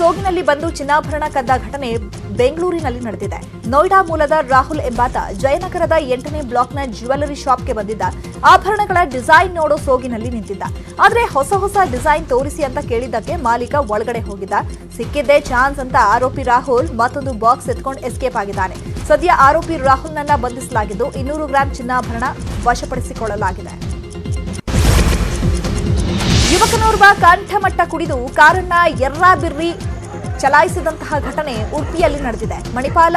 ಸೋಗಿನಲ್ಲಿ ಬಂದು ಚಿನ್ನಾಭರಣ ಕದ್ದ ಘಟನೆ ಬೆಂಗಳೂರಿನಲ್ಲಿ ನಡೆದಿದೆ. ನೋಯ್ಡಾ ಮೂಲದ ರಾಹುಲ್ ಎಂಬಾತ ಜಯನಗರದ ಎಂಟನೇ ಬ್ಲಾಕ್ನ ಜ್ಯುವೆಲರಿ ಶಾಪ್ಗೆ ಬಂದಿದ್ದ. ಆಭರಣಗಳ ಡಿಸೈನ್ ನೋಡೋ ಸೋಗಿನಲ್ಲಿ ನಿಂತಿದ್ದ. ಆದ್ರೆ ಹೊಸ ಹೊಸ ಡಿಸೈನ್ ತೋರಿಸಿ ಅಂತ ಕೇಳಿದ್ದಕ್ಕೆ ಮಾಲೀಕ ಒಳಗಡೆ ಹೋಗಿದ್ದ. ಸಿಕ್ಕಿದ್ದೇ ಚಾನ್ಸ್ ಅಂತ ಆರೋಪಿ ರಾಹುಲ್ ಮತ್ತೊಂದು ಬಾಕ್ಸ್ ಎತ್ಕೊಂಡು ಎಸ್ಕೇಪ್ ಆಗಿದ್ದಾನೆ. ಸದ್ಯ ಆರೋಪಿ ರಾಹುಲ್ನನ್ನ ಬಂಧಿಸಲಾಗಿದ್ದು ಇನ್ನೂರು ಗ್ರಾಂ ಚಿನ್ನಾಭರಣ ವಶಪಡಿಸಿಕೊಳ್ಳಲಾಗಿದೆ. ಯುವಕನೋರ್ವ ಕಂಠಮಟ್ಟ ಕುಡಿದು ಕಾರನ್ನ ಎರ್ರಾಬಿರ್ರಿ ಚಲಾಯಿಸಿದಂತಹ ಘಟನೆ ಉಡುಪಿಯಲ್ಲಿ ನಡೆದಿದೆ. ಮಣಿಪಾಲ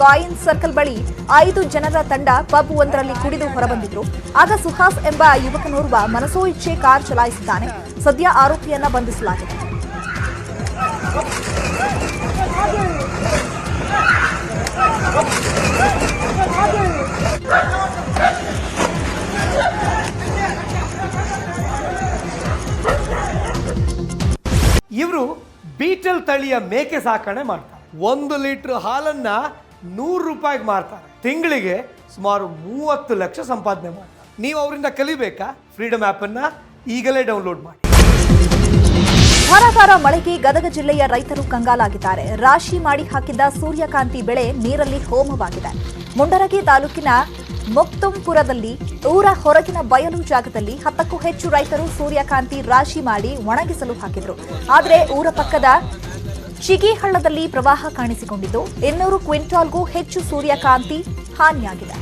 ಕಾಯಿನ್ ಸರ್ಕಲ್ ಬಳಿ ಐದು ಜನರ ತಂಡ ಪಬ್ ಒಂದರಲ್ಲಿ ಕುಡಿದು ಹೊರಬಂದಿದ್ರು. ಆಗ ಸುಹಾಸ್ ಎಂಬ ಯುವಕನೋರ್ವ ಮನಸೋ ಇಚ್ಛೆ ಕಾರ್ ಚಲಾಯಿಸಿದ್ದಾನೆ. ಸದ್ಯ ಆರೋಪಿಯನ್ನ ಬಂಧಿಸಲಾಗಿದೆ. ಇವರು ಬೀಟಲ್ ತಳಿಯ ಮೇಕೆ ಸಾಕಣೆ ಮಾಡ್ತಾರೆ. ಒಂದು ಲೀಟರ್ ಹಾಲನ್ನ ನೂರು ರೂಪಾಯಿಗೆ ಮಾರ್ತಾರೆ. ತಿಂಗಳಿಗೆ ಸುಮಾರು ಮೂವತ್ತು ಲಕ್ಷ ಸಂಪಾದನೆ ಮಾಡ್ತಾರೆ. ನೀವು ಅವರಿಂದ ಕಲಿಬೇಕಾ? ಫ್ರೀಡಮ್ ಆ್ಯಪನ್ನು ಈಗಲೇ ಡೌನ್ಲೋಡ್ ಮಾಡಿ. ಧಾರಾಕಾರ ಮಳೆಗೆ ಗದಗ ಜಿಲ್ಲೆಯ ರೈತರು ಕಂಗಾಲಾಗಿದ್ದಾರೆ. ರಾಶಿ ಮಾಡಿ ಹಾಕಿದ್ದ ಸೂರ್ಯಕಾಂತಿ ಬೆಳೆ ನೀರಲ್ಲಿ ಹೋಮವಾಗಿದೆ. ಮುಂಡರಗಿ ತಾಲೂಕಿನ ಮುಕ್ತುಂಪುರದಲ್ಲಿ ಊರ ಹೊರಗಿನ ಬಯಲು ಜಾಗದಲ್ಲಿ ಹತ್ತಕ್ಕೂ ಹೆಚ್ಚು ರೈತರು ಸೂರ್ಯಕಾಂತಿ ರಾಶಿ ಮಾಡಿ ಒಣಗಿಸಲು ಹಾಕಿದ್ರು. ಆದರೆ ಊರ ಪಕ್ಕದ ಚಿಗಿಹಳ್ಳದಲ್ಲಿ ಪ್ರವಾಹ ಕಾಣಿಸಿಕೊಂಡಿದ್ದು ಇನ್ನೂರು ಕ್ವಿಂಟಾಲ್ಗೂ ಹೆಚ್ಚು ಸೂರ್ಯಕಾಂತಿ ಹಾನಿಯಾಗಿದೆ.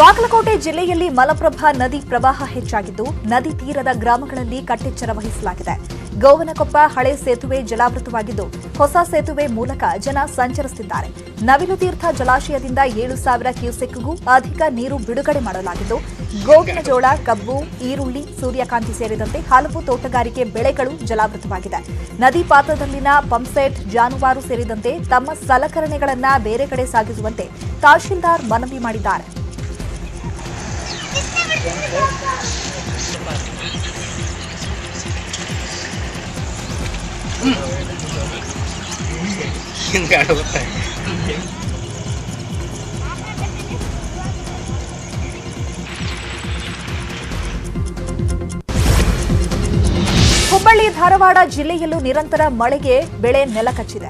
ಬಾಗಲಕೋಟೆ ಜಿಲ್ಲೆಯಲ್ಲಿ ಮಲಪ್ರಭಾ ನದಿ ಪ್ರವಾಹ ಹೆಚ್ಚಾಗಿದ್ದು, ನದಿ ತೀರದ ಗ್ರಾಮಗಳಲ್ಲಿ ಕಟ್ಟೆಚ್ಚರ ವಹಿಸಲಾಗಿದೆ. ಗೋವನಕೊಪ್ಪ ಹಳೆ ಸೇತುವೆ ಜಲಾವೃತವಾಗಿದ್ದು, ಹೊಸ ಸೇತುವೆ ಮೂಲಕ ಜನ ಸಂಚರಿಸುತ್ತಿದ್ದಾರೆ. ನವಿಲು ತೀರ್ಥ ಜಲಾಶಯದಿಂದ ಏಳು ಸಾವಿರ ಕ್ಯೂಸೆಕ್ಗೂ ಅಧಿಕ ನೀರು ಬಿಡುಗಡೆ ಮಾಡಲಾಗಿದ್ದು ಗೋವಿನ ಜೋಳ, ಕಬ್ಬು, ಈರುಳ್ಳಿ, ಸೂರ್ಯಕಾಂತಿ ಸೇರಿದಂತೆ ಹಲವು ತೋಟಗಾರಿಕೆ ಬೆಳೆಗಳು ಜಲಾವೃತವಾಗಿದೆ ನದಿ ಪಾತ್ರದಲ್ಲಿನ ಪಂಪ್ಸೆಟ್, ಜಾನುವಾರು ಸೇರಿದಂತೆ ತಮ್ಮ ಸಲಕರಣೆಗಳನ್ನ ಬೇರೆ ಕಡೆ ಸಾಗಿಸುವಂತೆ ತಹಶೀಲ್ದಾರ್ ಮನವಿ ಮಾಡಿದ್ದಾರೆ. ಹುಬ್ಬಳ್ಳಿ ಧಾರವಾಡ ಜಿಲ್ಲೆಯಲ್ಲೂ ನಿರಂತರ ಮಳೆಗೆ ಬೆಳೆ ನೆಲಕಚ್ಚಿದೆ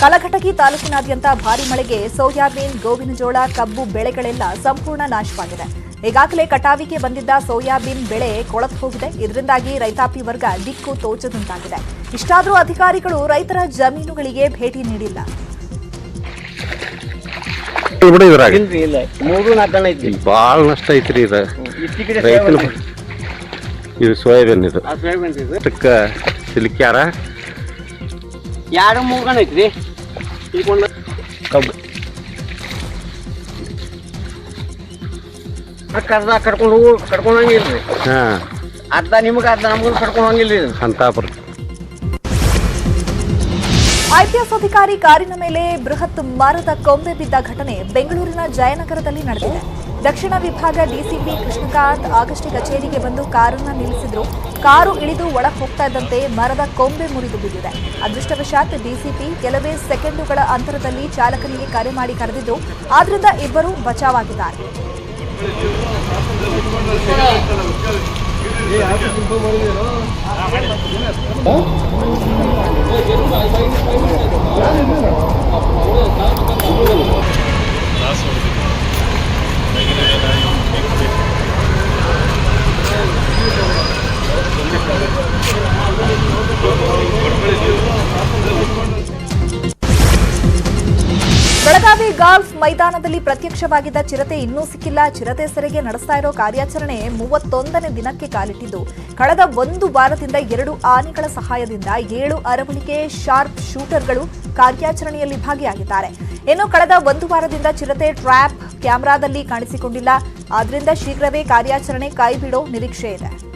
ಕಲಘಟಕಿ ತಾಲೂಕಿನಾದ್ಯಂತ ಭಾರಿ ಮಳೆಗೆ ಸೋಯಾಬೀನ್ ಗೋವಿನ ಜೋಳ ಕಬ್ಬು ಬೆಳೆಗಳೆಲ್ಲ ಸಂಪೂರ್ಣ ನಾಶವಾಗಿದೆ. ಈಗಾಗಲೇ ಕಟಾವಿಗೆ ಬಂದಿದ್ದ ಸೋಯಾಬೀನ್ ಬೆಳೆ ಕೊಳತು ಹೋಗಿದೆ. ಇದರಿಂದಾಗಿ ರೈತಾಪಿ ವರ್ಗ ದಿಕ್ಕು ತೋಚದಂತಾಗಿದೆ. ಇಷ್ಟಾದರೂ ಅಧಿಕಾರಿಗಳು ರೈತರ ಜಮೀನುಗಳಿಗೆ ಭೇಟಿ ನೀಡಿಲ್ಲ. ಇಲ್ರಿ ಇಲ್ಲ. ಮೂರು ನಾಲ್ಕನ ಐತಿ ಭಾಳ ನಷ್ಟ ಐತ್ರಿ ಇದು. ರೈತನ ಇದು ಸೋಯಾಬೀನ್ ಇದು. ಅದಕ್ಕೆ ಸಿಲ್ಕ್ಯಾರ ಎರಡು ಐತ್ರಿ ಇಲ್ಕೊಂಡು ಕಬ್ಬು. ಕರ್ದ ಕರ್ಕೊಂಡು ಹೋಗು ಕರ್ಕೊಂಡು ಹೋಗಿಲ್ರಿ ಹಾಂ. ಅರ್ಧ ನಿಮ್ಗೆ ಅರ್ಧ ನಮ್ಗೂ ಕರ್ಕೊಂಡು ಅಂತ ಬರ್ತೀವಿ ಐಪಿಎಸ್ ಅಧಿಕಾರಿ ಕಾರಿನ ಮೇಲೆ ಬೃಹತ್ ಮರದ ಕೊಂಬೆ ಬಿದ್ದ ಘಟನೆ ಬೆಂಗಳೂರಿನ ಜಯನಗರದಲ್ಲಿ ನಡೆದಿದೆ. ದಕ್ಷಿಣ ವಿಭಾಗ ಡಿಸಿಪಿ ಕೃಷ್ಣಕಾಂತ್ ಆಗಸ್ಟ್ ಕಚೇರಿಗೆ ಬಂದು ಕಾರನ್ನು ನಿಲ್ಲಿಸಿದ್ರು. ಕಾರು ಇಳಿದು ಒಳ ಹೋಗ್ತಾ ಇದ್ದಂತೆ ಮರದ ಕೊಂಬೆ ಮುರಿದು ಬಿದ್ದಿದೆ. ಅದೃಷ್ಟವಶಾತ್ ಡಿಸಿಪಿ ಕೆಲವೇ ಸೆಕೆಂಡುಗಳ ಅಂತರದಲ್ಲಿ ಚಾಲಕನಿಗೆ ಕರೆ ಮಾಡಿ ಕರೆದಿದ್ದು, ಆದ್ರಿಂದ ಇಬ್ಬರು ಬಚಾವಾಗಿದ್ದಾರೆ. ಗಾಲ್ಫ್ ಮೈದಾನದಲ್ಲಿ ಪ್ರತ್ಯಕ್ಷವಾಗಿದ್ದ ಚಿರತೆ ಇನ್ನೂ ಸಿಕ್ಕಿಲ್ಲ. ಚಿರತೆ ಸೆರೆಗೆ ನಡೆಸ್ತಾ ಇರೋ ಕಾರ್ಯಾಚರಣೆ ಮೂವತ್ತೊಂದನೇ ದಿನಕ್ಕೆ ಕಾಲಿಟ್ಟಿದ್ದು. ಕಳೆದ ಒಂದು ವಾರದಿಂದ ಎರಡು ಆನೆಗಳ ಸಹಾಯದಿಂದ ಏಳು ಅರವಳಿಕೆ ಶಾರ್ಪ್ ಶೂಟರ್ಗಳು ಕಾರ್ಯಾಚರಣೆಯಲ್ಲಿ ಭಾಗಿಯಾಗಿದ್ದಾರೆ. ಇನ್ನು ಕಳೆದ ಒಂದು ವಾರದಿಂದ ಚಿರತೆ ಟ್ರ್ಯಾಪ್ ಕ್ಯಾಮೆರಾದಲ್ಲಿ ಕಾಣಿಸಿಕೊಂಡಿಲ್ಲ. ಆದ್ರಿಂದ ಶೀಘ್ರವೇ ಕಾರ್ಯಾಚರಣೆ ಕೈಬಿಡೋ ನಿರೀಕ್ಷೆ ಇದೆ.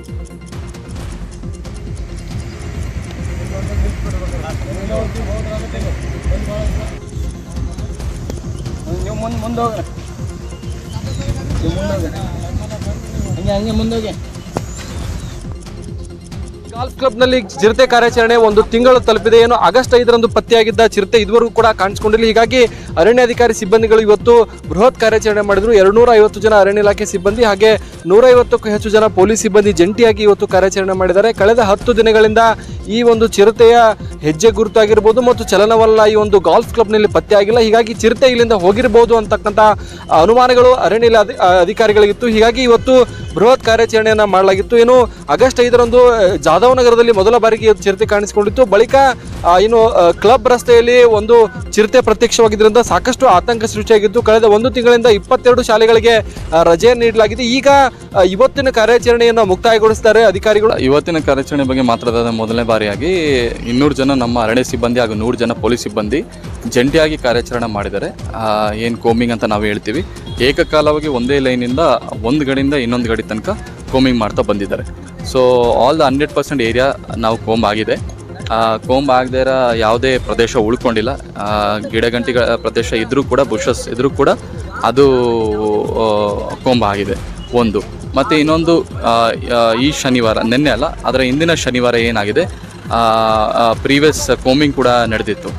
ಮುಂದೆ ಮುಂದೆ ಹೋಗ್ರಿ ಹಂಗೆ ಹಂಗೆ ಮುಂದೋಗಿ ಗಾಲ್ಫ್ ಕ್ಲಬ್ನಲ್ಲಿ ಚಿರತೆ ಕಾರ್ಯಾಚರಣೆ ಒಂದು ತಿಂಗಳು ತಲುಪಿದೆ. ಏನು ಆಗಸ್ಟ್ ಐದರಂದು ಪತ್ತೆಯಾಗಿದ್ದ ಚಿರತೆ ಇದುವರೆಗೂ ಕೂಡ ಕಾಣಿಸಿಕೊಂಡಿಲ್ಲ. ಹೀಗಾಗಿ ಅರಣ್ಯಾಧಿಕಾರಿ ಸಿಬ್ಬಂದಿಗಳು ಇವತ್ತು ಬೃಹತ್ ಕಾರ್ಯಾಚರಣೆ ಮಾಡಿದ್ರು. ಎರಡ್ನೂರ ಐವತ್ತು ಜನ ಅರಣ್ಯ ಇಲಾಖೆ ಸಿಬ್ಬಂದಿ ಹಾಗೆ ನೂರೈವತ್ತಕ್ಕೂ ಹೆಚ್ಚು ಜನ ಪೊಲೀಸ್ ಸಿಬ್ಬಂದಿ ಜಂಟಿಯಾಗಿ ಇವತ್ತು ಕಾರ್ಯಾಚರಣೆ ಮಾಡಿದ್ದಾರೆ. ಕಳೆದ ಹತ್ತು ದಿನಗಳಿಂದ ಈ ಒಂದು ಚಿರತೆಯ ಹೆಜ್ಜೆ ಗುರುತಾಗಿರ್ಬೋದು ಮತ್ತು ಚಲನವಲ್ಲ ಈ ಒಂದು ಗಾಲ್ಫ್ ಕ್ಲಬ್ನಲ್ಲಿ ಪತ್ತೆಯಾಗಿಲ್ಲ. ಹೀಗಾಗಿ ಚಿರತೆ ಇಲ್ಲಿಂದ ಹೋಗಿರಬಹುದು ಅಂತಕ್ಕಂಥ ಅನುಮಾನಗಳು ಅರಣ್ಯ ಅಧಿಕಾರಿಗಳಿಗಿತ್ತು. ಹೀಗಾಗಿ ಇವತ್ತು ಬೃಹತ್ ಕಾರ್ಯಾಚರಣೆಯನ್ನು ಮಾಡಲಾಗಿತ್ತು. ಏನು ಆಗಸ್ಟ್ ಐದರಂದು ಜಾಧವ್ ನಗರದಲ್ಲಿ ಮೊದಲ ಬಾರಿಗೆ ಚಿರತೆ ಕಾಣಿಸಿಕೊಂಡಿತ್ತು. ಬಳಿಕ ಏನು ಕ್ಲಬ್ ರಸ್ತೆಯಲ್ಲಿ ಒಂದು ಚಿರತೆ ಪ್ರತ್ಯಕ್ಷವಾಗಿದ್ದರಿಂದ ಸಾಕಷ್ಟು ಆತಂಕ ಸೃಷ್ಟಿಯಾಗಿತ್ತು. ಕಳೆದ ಒಂದು ತಿಂಗಳಿಂದ ಇಪ್ಪತ್ತೆರಡು ಶಾಲೆಗಳಿಗೆ ರಜೆ ನೀಡಲಾಗಿದೆ. ಈಗ ಇವತ್ತಿನ ಕಾರ್ಯಾಚರಣೆಯನ್ನು ಮುಕ್ತಾಯಗೊಳಿಸಿದ್ದಾರೆ ಅಧಿಕಾರಿಗಳು. ಇವತ್ತಿನ ಕಾರ್ಯಾಚರಣೆ ಬಗ್ಗೆ ಮಾತಾಡೋದಾದ ಮೊದಲನೇ ಬಾರಿಯಾಗಿ, ಇನ್ನೂರು ಜನ ನಮ್ಮ ಅರಣ್ಯ ಸಿಬ್ಬಂದಿ ಹಾಗೂ ನೂರು ಜನ ಪೊಲೀಸ್ ಸಿಬ್ಬಂದಿ ಜಂಟಿಯಾಗಿ ಕಾರ್ಯಾಚರಣೆ ಮಾಡಿದ್ದಾರೆ. ಏನು ಕೋಮಿಂಗ್ ಅಂತ ನಾವು ಹೇಳ್ತೀವಿ. ಏಕಕಾಲವಾಗಿ ಒಂದೇ ಲೈನಿಂದ ಒಂದು ಗಡಿಯಿಂದ ಇನ್ನೊಂದು ಗಡಿ ತನಕ ಕೋಮಿಂಗ್ ಮಾಡ್ತಾ ಬಂದಿದ್ದಾರೆ. So all the hundred percent area ನಾವು ಕೋಂಬ್ ಆಗಿದೆ. ಕೋಂಬ್ ಆಗದೇ ಇರೋ ಯಾವುದೇ ಪ್ರದೇಶ ಉಳ್ಕೊಂಡಿಲ್ಲ. ಗಿಡಗಂಟಿಗಳ ಪ್ರದೇಶ ಇದ್ದರೂ ಕೂಡ ಬುಷಸ್ ಇದ್ದರೂ ಕೂಡ ಅದು ಕೋಂಬ ಆಗಿದೆ. ಒಂದು. ಮತ್ತು ಇನ್ನೊಂದು ಈ ಶನಿವಾರ, ನಿನ್ನೆ ಅಲ್ಲ ಅದರ ಹಿಂದಿನ ಶನಿವಾರ ಏನಾಗಿದೆ? ಪ್ರೀವಿಯಸ್ ಕೋಮಿಂಗ್ ಕೂಡ ನಡೆದಿತ್ತು.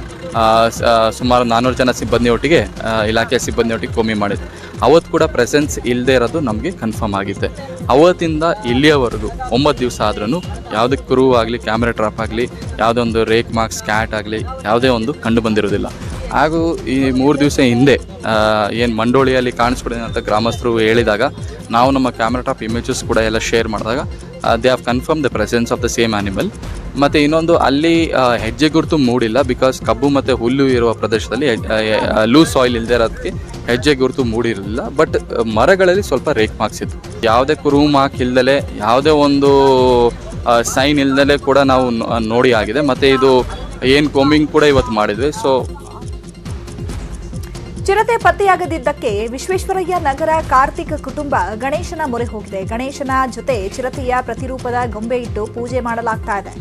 ಸುಮಾರು ನಾನ್ನೂರು ಜನ ಸಿಬ್ಬಂದಿಯೊಟ್ಟಿಗೆ ಒಟ್ಟಿಗೆ ಇಲಾಖೆಯ ಸಿಬ್ಬಂದಿಯೊಟ್ಟಿಗೆ ಕೋಮಿ ಮಾಡಿದ್ದು ಅವತ್ತು ಕೂಡ ಪ್ರೆಸೆನ್ಸ್ ಇಲ್ಲದೆ ಇರೋದು ನಮಗೆ ಕನ್ಫರ್ಮ್ ಆಗಿದೆ. ಅವತ್ತಿಂದ ಇಲ್ಲಿಯವರೆಗೂ ಒಂಬತ್ತು ದಿವಸ ಆದ್ರೂ ಯಾವುದೇ ಕ್ರೂ ಆಗಲಿ ಕ್ಯಾಮ್ರಾ ಟ್ರಾಪ್ ಆಗಲಿ ಯಾವುದೇ ಒಂದು ರೇಕ್ ಮಾರ್ಕ್ಸ್ ಕ್ಯಾಟ್ ಆಗಲಿ, ಯಾವುದೇ ಒಂದು ಕಂಡು ಬಂದಿರೋದಿಲ್ಲ. ಹಾಗೂ ಈ ಮೂರು ದಿವಸ ಹಿಂದೆ ಏನು ಮಂಡೋಳಿಯಲ್ಲಿ ಕಾಣಿಸ್ಬಿಡಿದೆ ಅಂತ ಗ್ರಾಮಸ್ಥರು ಹೇಳಿದಾಗ ನಾವು ನಮ್ಮ ಕ್ಯಾಮ್ರಾ ಟಾಪ್ ಇಮೇಜಸ್ ಕೂಡ ಎಲ್ಲ ಶೇರ್ ಮಾಡಿದಾಗ they have confirm the presence of the same animal ಮತ್ತು ಇನ್ನೊಂದು, ಅಲ್ಲಿ ಹೆಜ್ಜೆ ಗುರುತು ಮೂಡಿಲ್ಲ ಬಿಕಾಸ್ ಕಬ್ಬು ಮತ್ತು ಹುಲ್ಲು ಇರುವ ಪ್ರದೇಶದಲ್ಲಿ ಲೂಸ್ ಆಯಿಲ್ ಇಲ್ಲದೆ ಇರೋದಕ್ಕೆ ಹೆಜ್ಜೆ ಗುರುತು ಮೂಡಿರಲಿಲ್ಲ. ಬಟ್ ಮರಗಳಲ್ಲಿ ಸ್ವಲ್ಪ ರೇಕ್ ಮಾರ್ಕ್ಸ್ ಇತ್ತು. ಯಾವುದೇ ಮಾರ್ಕ್ ಇಲ್ದಲೆ, ಯಾವುದೇ ಒಂದು ಸೈನ್ ಇಲ್ದಲೆ ಕೂಡ ನಾವು ನೋಡಿ ಆಗಿದೆ. ಮತ್ತು ಇದು ಏನು ಕೋಮಿಂಗ್ ಕೂಡ ಇವತ್ತು ಮಾಡಿದ್ವಿ. ಸೊ ಚಿರತೆ ಪತ್ತೆಯಾಗದಿದ್ದಕ್ಕೆ ವಿಶ್ವೇಶ್ವರಯ್ಯ ನಗರ ಕಾರ್ತಿಕ್ ಕುಟುಂಬ ಗಣೇಶನ ಮೊರೆ ಹೋಗಿದೆ. ಗಣೇಶನ ಜೊತೆ ಚಿರತೆಯ ಪ್ರತಿರೂಪದ ಗೊಂಬೆ ಇಟ್ಟು ಪೂಜೆ ಮಾಡಲಾಗ್ತಾ ಇದೆ.